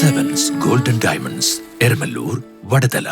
Sevens golden diamonds Eramalloor Vadathala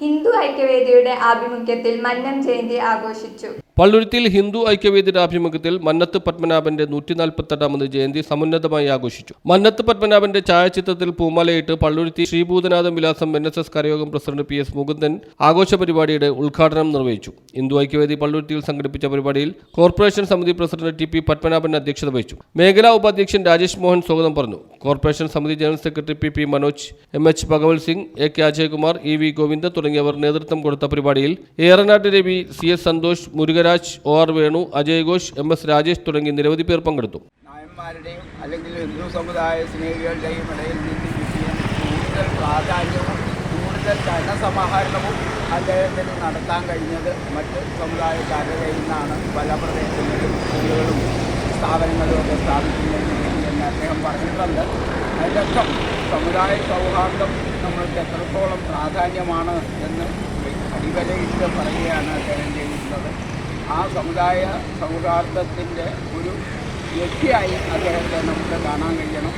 Hindu ഐക്യവേദിയുടെ ആഭിമുഖ്യത്തിൽ മന്നം ജയന്തി ആഘോഷിച്ചു. പള്ളുരുത്തിയിൽ ഹിന്ദു ഐക്യവേദിയുടെ ആഭിമുഖ്യത്തിൽ മന്നത്ത് പത്മനാഭന്റെ നൂറ്റി നാൽപ്പത്തെട്ടാമത് ജയന്തി സമുന്നതമായി ആഘോഷിച്ചു. മന്നത്ത് പത്മനാഭന്റെ ഛായാചിത്രത്തിൽ പൂമാലയിട്ട് പള്ളുരുത്തി ശ്രീഭൂതനാഥം വിലാസം N S S Karayogam president P S Mukundan ആഘോഷ പരിപാടിയുടെ ഉദ്ഘാടനം നിർവഹിച്ചു. ഹിന്ദു ഐക്യവേദി പള്ളുരുത്തിയിൽ സംഘടിപ്പിച്ച പരിപാടിയിൽ കോർപ്പറേഷൻ സമിതി പ്രസിഡന്റ് ടി പി പത്മനാഭൻ അധ്യക്ഷത വഹിച്ചു. മേഖലാ ഉപാധ്യക്ഷൻ രാജേഷ് മോഹൻ സ്വാഗതം പറഞ്ഞു. കോർപ്പറേഷൻ സമിതി general secretary P P Manoj M H Bhagavath Singh A K Ajayakumar E V Govindan തുടങ്ങിയവർ നേതൃത്വം കൊടുത്ത പരിപാടിയിൽ ഏറനാട്ട് Ravi C S Santhosh Murukaraj O R Venu Ajay Ghosh M S Rajesh തുടങ്ങി നിരവധി പേർ പങ്കെടുത്തു. നായന്മാരുടെയും അല്ലെങ്കിൽ ഹിന്ദു സമുദായ സ്നേഹികളുടെയും ഇടയിൽ നിന്ന് കിട്ടിയ കൂടുതൽ പ്രാധാന്യവും കൂടുതൽ ധനസമാഹരണവും അദ്ദേഹത്തിന് നടത്താൻ കഴിഞ്ഞത് മറ്റ് സമുദായക്കാരുടെ കയ്യിൽ നിന്നാണ്. പല പ്രദേശങ്ങളിലും സ്കൂളുകളും സ്ഥാപനങ്ങളും ഒക്കെ സ്ഥാപിക്കുന്നതിന് അദ്ദേഹം പറഞ്ഞിട്ടുണ്ട്. അതിലൊക്കെ സമുദായ സൗഹാർദ്ദം നമ്മൾക്ക് എത്രത്തോളം പ്രാധാന്യമാണ് എന്ന് അടിവരയിട്ട് പറയുകയാണ് അദ്ദേഹം ചെയ്തിട്ടുള്ളത്. ആ സമുദായ സൗഹാർദ്ദത്തിന്റെ ഒരു വ്യക്തിയായി അദ്ദേഹത്തെ നമുക്ക് കാണാൻ കഴിയണം.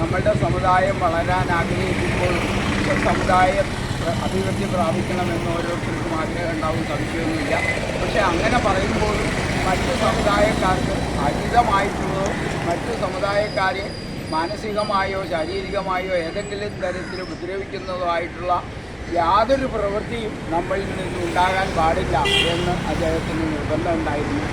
നമ്മളുടെ സമുദായം വളരാൻ ആഗ്രഹിക്കുമ്പോൾ സമുദായ അഭിവൃദ്ധി പ്രാപിക്കണമെന്ന് ഓരോരുത്തർക്കും ആഗ്രഹം ഉണ്ടാവും സംശയമൊന്നുമില്ല. പക്ഷേ അങ്ങനെ പറയുമ്പോഴും മറ്റു സമുദായക്കാർക്ക് അഹിതമായിട്ടുള്ളതോ മറ്റു സമുദായക്കാരെ മാനസികമായോ ശാരീരികമായോ ഏതെങ്കിലും തരത്തിൽ ഉപദ്രവിക്കുന്നതോ ആയിട്ടുള്ള യാതൊരു പ്രവൃത്തിയും നമ്മളിൽ നിന്ന് ഉണ്ടാകാൻ പാടില്ല എന്ന് അദ്ദേഹത്തിന് നിർബന്ധം ഉണ്ടായിരുന്നു.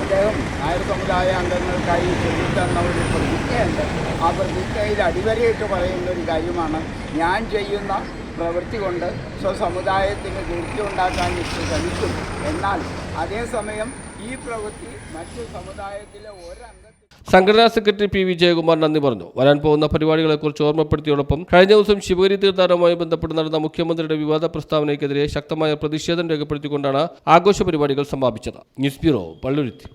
അദ്ദേഹം നായർ സമുദായ അംഗങ്ങൾക്കായി ചൊല്ലിത്തന്ന ഒരു പ്രതിജ്ഞയുണ്ട്. ആ പ്രതിജ്ഞയിൽ അടിവരയിട്ട് പറയുന്ന ഒരു കാര്യമാണ് ഞാൻ ചെയ്യുന്ന പ്രവൃത്തി കൊണ്ട് സ്വസമുദായത്തിന് കീർത്തി ഉണ്ടാക്കാൻ ശ്രമിക്കും എന്നാൽ അതേസമയം ഈ പ്രവൃത്തി മറ്റു സമുദായത്തിലെ ഒരംഗത്തിൽ സംഘടനാ സെക്രട്ടറി പി വി ജയകുമാർ നന്ദി പറഞ്ഞു. വരാൻ പോകുന്ന പരിപാടികളെക്കുറിച്ച് ഓർമ്മപ്പെടുത്തിയോടൊപ്പം കഴിഞ്ഞ ദിവസം ശിവഗിരി തീർത്ഥാടനവുമായി ബന്ധപ്പെട്ട് നടന്ന മുഖ്യമന്ത്രിയുടെ വിവാദ പ്രസ്താവനയ്ക്കെതിരെ ശക്തമായ പ്രതിഷേധം രേഖപ്പെടുത്തിക്കൊണ്ടാണ് ആഘോഷ പരിപാടികൾ സമാപിച്ചത്. News bureau Palluruthy.